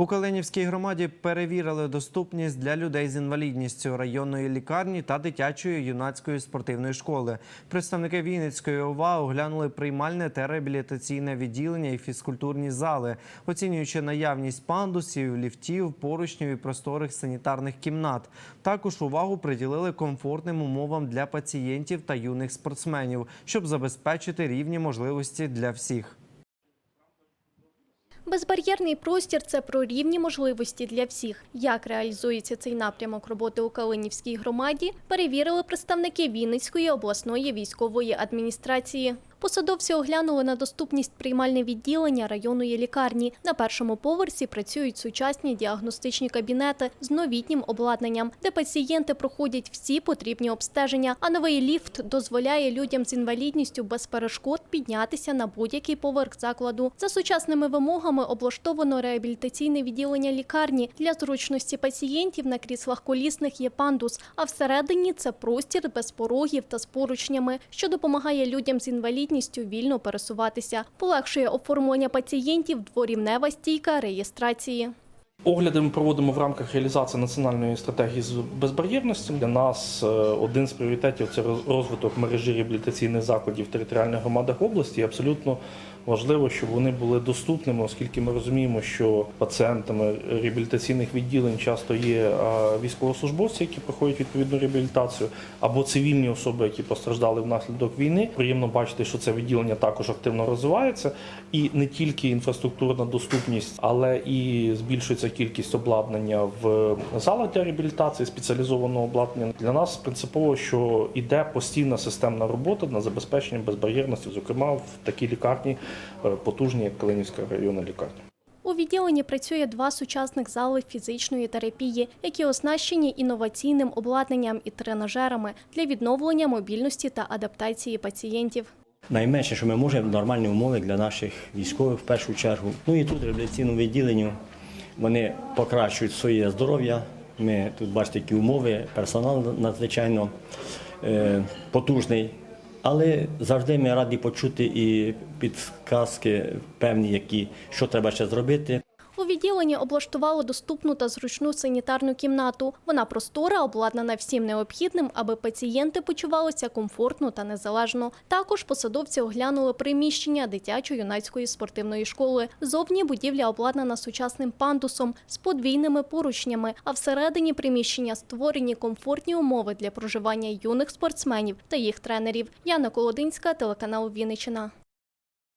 У Калинівській громаді перевірили доступність для людей з інвалідністю районної лікарні та дитячої юнацької спортивної школи. Представники Вінницької ОВА оглянули приймальне та реабілітаційне відділення і фізкультурні зали, оцінюючи наявність пандусів, ліфтів, поручнів і просторих санітарних кімнат. Також увагу приділили комфортним умовам для пацієнтів та юних спортсменів, щоб забезпечити рівні можливості для всіх. Безбар'єрний простір це про рівні можливості для всіх. Як реалізується цей напрямок роботи у Калинівській громаді, перевірили представники Вінницької обласної військової адміністрації. Посадовці оглянули на доступність приймальне відділення районної лікарні. На першому поверсі працюють сучасні діагностичні кабінети з новітнім обладнанням, де пацієнти проходять всі потрібні обстеження. А новий ліфт дозволяє людям з інвалідністю без перешкод піднятися на будь-який поверх закладу. За сучасними вимогами облаштовано реабілітаційне відділення лікарні. Для зручності пацієнтів на кріслах колісних є пандус, а всередині це простір без порогів та з поручнями, що допомагає людям з інвалідністю вільно пересуватися. Полегшує оформлення пацієнтів дворівнева стійка реєстрації. Огляди ми проводимо в рамках реалізації національної стратегії з безбар'єрності. Для нас е, один з пріоритетів це роз- розвиток мережі реабілітаційних закладів територіальних громадах області. І абсолютно важливо, щоб вони були доступними, оскільки ми розуміємо, що пацієнтами реабілітаційних відділень часто є військовослужбовці, які проходять відповідну реабілітацію, або цивільні особи, які постраждали внаслідок війни. Приємно бачити, що це відділення також активно розвивається, і не тільки інфраструктурна доступність, але і збільшується кількість обладнання в залах для реабілітації, спеціалізованого обладнання. Для нас принципово, що іде постійна системна робота на забезпечення безбар'єрності, зокрема в такій лікарні е, потужній, як Калинівська районна лікарня. У відділенні працює два сучасних зали фізичної терапії, які оснащені інноваційним обладнанням і тренажерами для відновлення мобільності та адаптації пацієнтів. Найменше, що ми можемо, нормальні умови для наших військових в першу чергу. Ну і тут реабілітаційному відділенні вони покращують своє здоров'я. Ми тут бачите, які умови, персонал надзвичайно е, потужний. Але завжди ми раді почути і підказки певні, які що треба ще зробити. Відділенні облаштували доступну та зручну санітарну кімнату. Вона простора, обладнана всім необхідним, аби пацієнти почувалися комфортно та незалежно. Також посадовці оглянули приміщення дитячо-юнацької спортивної школи. Зовні будівля обладнана сучасним пандусом з подвійними поручнями, а всередині приміщення створені комфортні умови для проживання юних спортсменів та їх тренерів. Яна Колодинська, телеканал Вінниччина.